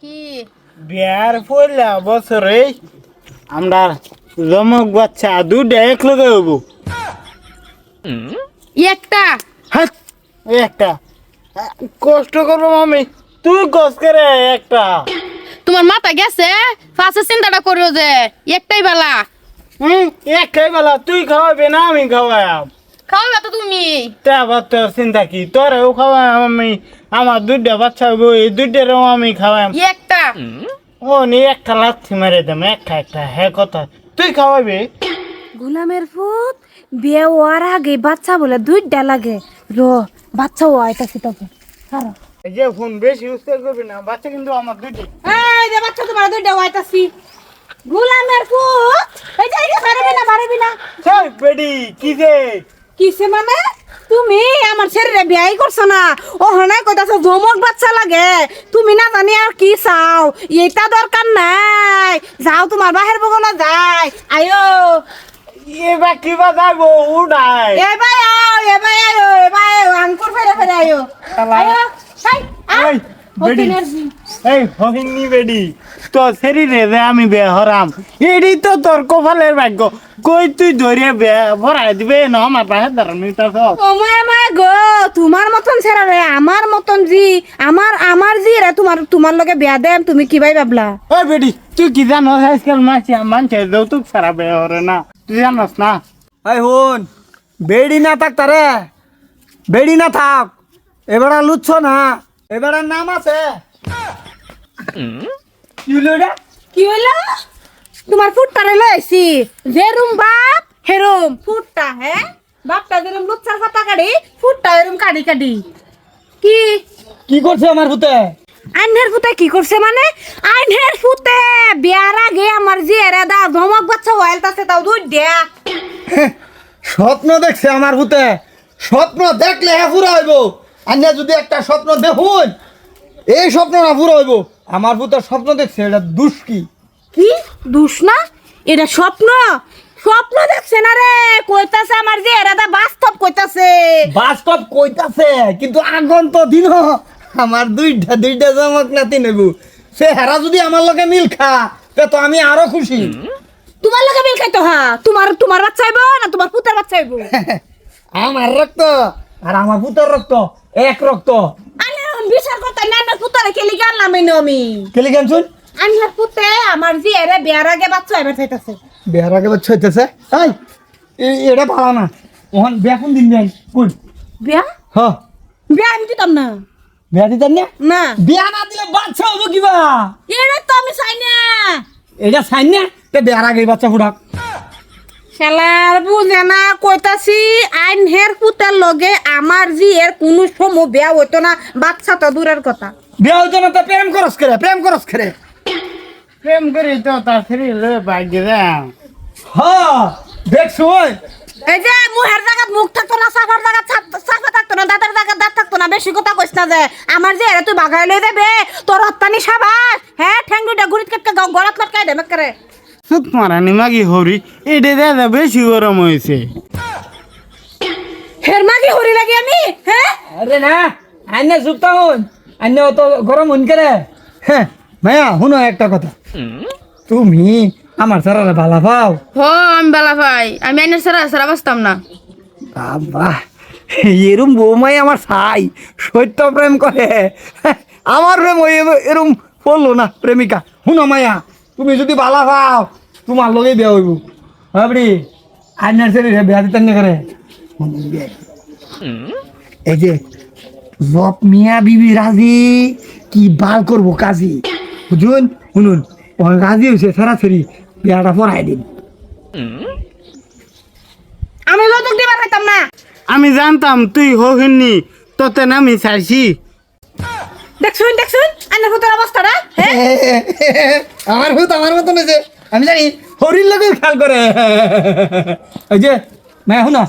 কি? বিয়ার বছরে আমরা জমক বাচ্চা দুটা এক লগে একটা? হাত একটা। কষ্ট করব আমি তুই কষ্ট করে একটা। তোমার মাথা গেছে? ফাঁসে চিন্তাটা করো যে একটাই বেলা। হুম একটাই বেলা। তুই খাওয়াবি না আমি খাওয়াম খাওয়াবে তো তুমি। তা তোর চিন্তা কি? তোরেও খাওয়াই আমি। আমার দুইটা বাচ্চা হইব এই দুইটারও আমি খাওয়াম একটা। ও নি একটা লাথি মেরে দেম একটা একটা হ্যাঁ কথা। তুই খাওয়াবি? গোলামের ফুট বিয়ে হওয়ার আগে বাচ্চা বলে দুইটা লাগে। র বাচ্চা ও আইতাছি তখন এই যে ফোন বেশি ইউজ করবি না বাচ্চা কিন্তু আমার দুইটা। এই যে বাচ্চা তোমার দুইটা আইতাছি। গোলামের ফুট এই যে এই যে পারবি না মারবি না। সেই বেডি কি যে? কিসে মানে? তুমি আমার শরীরে বিয়াই করছ না? ও হনাই কইতাছো জমক বাচ্চা লাগে। তুমি না জানি আর কি চাও। এইটা দরকার নাই। যাও তোমার বাহির বগনা যাই। আয়ো। এবার কিবা যাইবো উড়াই এবার আও এবার আয়ো এবার আয়ো। আঙ্কুর ফেরে ফেরে আয়ো। আয়ো হাই আও এই বেডি। এই হহিনি বেডি। তো শরীরে যে আমি বে হরাম। এডি তো তোর কপালের ভাগ্য। কই তুই ধরে বে ভরাই দিবে? না আমার পাশে দাঁড়ান নিতাছ ও মায় মায় গো তোমার মতন ছেড়া রে আমার মতন জি। আমার আমার জি রে তোমার তোমার লগে বিয়া দেম তুমি কি ভাই ভাবলা? ওই বেডি তুই কি জানো আজকাল মাছি মানছে যৌতুক ছাড়া বে হরে না? তুই জানোস না? এই হুন বেড়ি না থাক তারে। বেড়ি না থাক। এবার লুচ্ছ না। এবার নাম আছে। কি হলো এটা? কি হইল? তোমার ফুটটা রে লইছি যে রুম বাপ হেরুম ফুটটা হ্যাঁ বাপটা যেরুম লুচ্ছার পাতা কাটি ফুটটা এরুম কাটি কাটি কি? কি করছে আমার পুতে আইনের ফুটে কি করছে মানে? আইনের ফুটে। বিয়ার আগে আমার জি এরে দা ধমক বাচ্চা ওয়াইল তাছে তাও দুই দেয়া। স্বপ্ন দেখছে আমার পুতে স্বপ্ন দেখলে হ্যাঁ পুরা হইব। আন্যা যদি একটা স্বপ্ন দেখুন এই স্বপ্ন না পুরা হইব। আমার পুতে স্বপ্ন দেখছে এটা দুষ্কি কি? কি? দুষ না? এটা স্বপ্ন? স্বপ্ন দেখছে না রে? কইতাছে আমার যে এরা বাস্তব কইতাছে। বাস্তব কইতাছে কিন্তু আগন্ত দিন আমার দুইটা দুইটা জমক নাতি নেব। সে হেরা যদি আমার লগে মিল খা তে তো আমি আরও খুশি। তোমার লগে মিল খাইতো হা? তোমার তোমার বাচ্চা হইব না তোমার পুতের বাচ্চা হইব? আমার রক্ত আর আমার পুত্র রক্ত এক রক্ত। না পুতারে কেলি গান নামে আমি। কেলি কেন শুন আনলার পুতে আমার যে এরে বিয়ার আগে বাচ্চা হইবে চাইতাছে বিয়ার আগে বাচ্চা হইতেছে? এই এটা ভালো না। ওখান বিয়া কোন দিন যাই কোন বিয়া? হ। বিয়া আমি দিতাম না। বিয়া দিতেন না? না। বিয়া না দিলে বাচ্চা হব কিবা? এরে তো আমি চাই না। এটা চাই না? তে বিয়ার আগে বাচ্চা ফুটাক শালার বুঝে না কইতাছি আইন হের পুতের লগে আমার জি এর কোনো সময় বিয়া হইতো না বাচ্চা তো দূরের কথা। বিয়া হইতো না তো প্রেম করস করে প্রেম করস করে? প্রেম করি তো তার ভাগ্য দেখছ ওই? এই যে মুহের জায়গাত মুখ থাকতো না সাফার জায়গাত সাফা থাকতো না দাঁতের জায়গাত দাঁত থাকতো না বেশি কথা কইস না যে আমার যে এরা তুই বাগাই লই দেবে তোর হত্তানি সাবাস হ্যাঁ ঠ্যাং দুইটা ঘুরিত কেটকে গলাত লটকাই দেবে করে সুত মারানি মাগি হরি এটা দাদা বেশি গরম হয়েছে। হের মাগি হরি লাগি আমি হ্যাঁ আরে না আইনে চুপতা হন আইনে অত গরম হন করে? হ্যাঁ মায়া শুনো একটা কথা। তুমি আমার সারারে ভালা পাও? হ আমি বেলা ভাই আমি আইনের সারা সারা বাঁচতাম না। বাবা এরম বৌমাই আমার ছাই সত্য প্রেম করে। আমার প্রেম এরম পড়ল না প্রেমিকা। শুনো মায়া তুমি যদি বালা পাও তোমার লগে বিয়া হইব ভাবরি আইনার শরীরে বিয়া দিতেন না করে এই যে জব মিয়া বিবি রাজি কি বাল করব কাজী। বুঝুন শুনুন ও রাজি হয়েছে সরাসরি বিয়াটা পড়াই দিন আমি যৌতুক দিবার পাইতাম না। আমি জানতাম তুই হহিনি তোতে আমি চাইছি। দেখছুন দেখছুন আইনের পুতের অবস্থাটা হ্যাঁ আমার ভূত আমার মতন হয়েছে আমি জানি। হরির লোকের খেয়াল করে। ওই যে মায়া শুনো।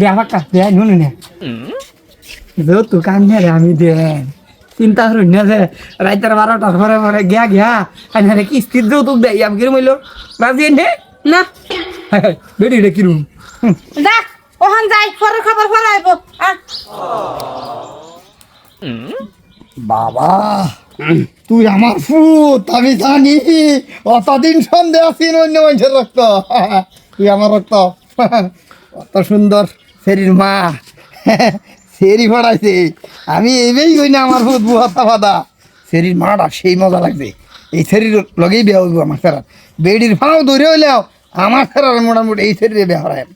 বিয়া পাক্কা বিয়া নুন নে। তো কান রে আমি দে। চিন্তা করুন না যে রাইতের বারোটার পরে পরে গিয়া গিয়া। আরে কিস্তির যৌতুক দেয় আমি কিরম হইল রাজি নে? না। বেড়ি রে কিরম দেখ ওখান যাই পরের খবর পরে আইব বাবা। তুই আমার ফুত আমি জানি। অতদিন সন্দেহ আছি অন্য মানুষের রক্ত। তুই আমার রক্ত। অত সুন্দর শরীর মা। সেরি ফড়াইছে। আমি এইবেই কই না আমার ফুত বুহাতা ফাদা শরীর মাটা সেই মজা লাগবে এই শরীর লগেই বিয়া হইব আমার ফেরার। বেডির ফাও দৌড়ে হইলেও আমার ফেরার মোটামুটি এই শরীরে বিয়া হরায়